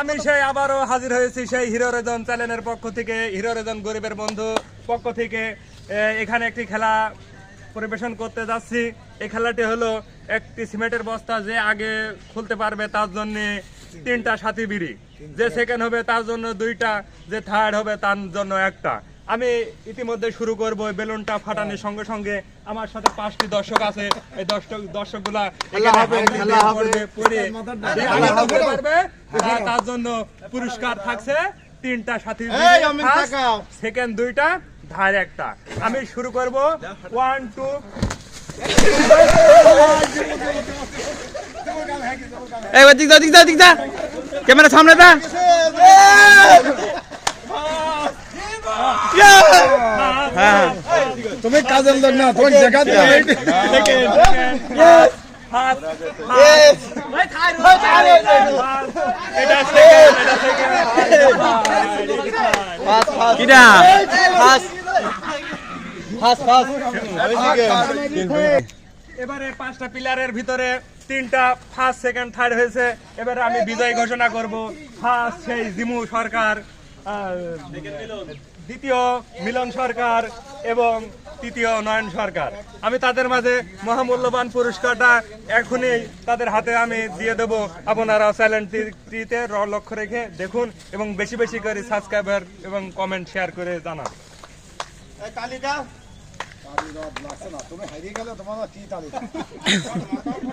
আমি সেই আবারও হাজির হয়েছি সেই হিরো রেজন চ্যানেলের পক্ষ থেকে। হিরো রেজন গরিবের বন্ধু পক্ষ থেকে এখানে একটি খেলা পরিবেশন করতে যাচ্ছি। এই খেলাটি হলো একটি সিমেন্টের বস্তা যে আগে খুলতে পারবে তার জন্য তিনটা সাথী বিড়ি। যে সেকেন্ড হবে তার জন্য দুইটা যে থার্ড হবে তার জন্য একটা। আমি ইতিমধ্যে শুরু করব বেলুনটা ফাটানোর সঙ্গে সঙ্গে। আমার সাথে পাঁচটি দর্শক আছে। এই দর্শক দর্শকগুলা খুলতে পারবে? তার- জন্য পুরস্কার থাকছে তিনটা সাথী সেকেন্ড দুইটা ধার একটা। আমি শুরু করব। ওয়ান টু ক্যামেরা সামনে দা হ্যাঁ তুমি কাজের লোক না তোমাকে দেখা এবারে পাঁচটা পিলারের ভিতরে তিনটা ফার্স্ট সেকেন্ড থার্ড হয়েছে। এবারে আমি বিজয় ঘোষণা করব। ফার্স্ট সেই জিমু সরকার। দ্বিতীয় মিলন সরকার এবং তৃতীয় নয়ন সরকার। আমি তাদের মাঝে মহামূল্যবান পুরস্কারটা এখনই তাদের হাতে আমি দিয়ে দেবো। আপনারা চ্যানেলটিতে র লক্ষ্য রেখে দেখুন এবং বেশি বেশি করে সাবস্ক্রাইবার এবং কমেন্ট শেয়ার করে জানান। তুমি হারিয়ে গেলে তোমার কি তালিকা।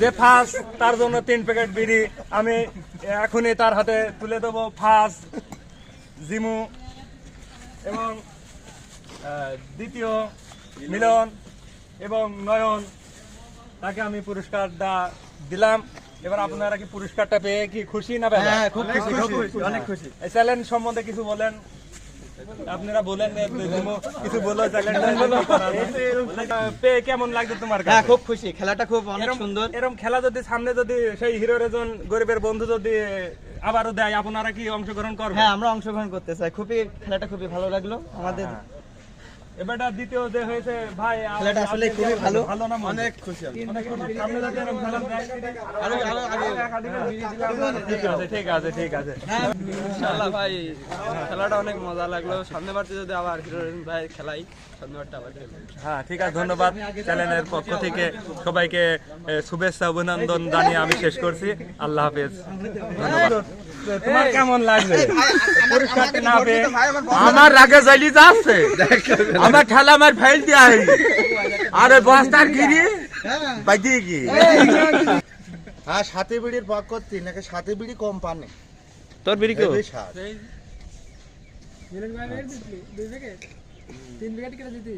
যে ফার্স্ট তার জন্য তিন প্যাকেট বিড়ি। আমি এখনই তার হাতে তুলে দেবো ফার্স্ট জিমু এবং দ্বিতীয় মিলন। এবং নয়ন। তাকে আমি পুরস্কারটা দিলাম। এবার আপনারা কি পুরস্কারটা পেয়ে কি খুশি না হ্যাঁ খুব খুশি। অনেক খুশি। এই চ্যালেঞ্জ সম্বন্ধে কিছু বলেন। আপনারা বলেন কিছু বলো পেয়ে কেমন লাগছে তোমার হ্যাঁ খুব খুশি। খেলাটা খুব অনেক সুন্দর। খেলা যদি সামনে যদি সেই হিরো রেজন গরিবের বন্ধু যদি আবারও দেয় আপনারা কি অংশগ্রহণ করবেন? হ্যাঁ আমরা অংশগ্রহণ করতে চাই। খুবই খেলাটা খুবই ভালো লাগল। আমাদের এবারটা দ্বিতীয় যে হয়েছে ভাই খেলাটা আসলে খুবই ভালো। ভালো না অনেক খুশি অনেক খুশি। সামনে যদি এরম খেলা দেয় ঠিক আছে ঠিক আছে ঠিক আছে ইনশাআল্লাহ ভাই খেলাটা অনেক মজা লাগল। সামনে বারতে যদি আবার হিরো ভাই খেলাই সামনে বারটা আবার খেলব। হ্যাঁ ঠিক আছে ধন্যবাদ চ্যানেলের পক্ষ থেকে। সবাইকে শুভেচ্ছা অভিনন্দন জানিয়ে আমি শেষ করছি। আল্লাহ হাফেজ। ধন্যবাদ। তোমার কেমন লাগবে পুরস্কারটি না পেয়ে আমার রাগে জ্বালি যাচ্ছে আমার ঠেলা আমার ফেল দিয়া আরে বস্তার গিরি বাইদি কি হ্যাঁ সাথে বিড়ির ভাগ করতি নাকি সাথে বিড়ি কম পানে? তোর বিড়ি কেউ? তিন কেটে দিতি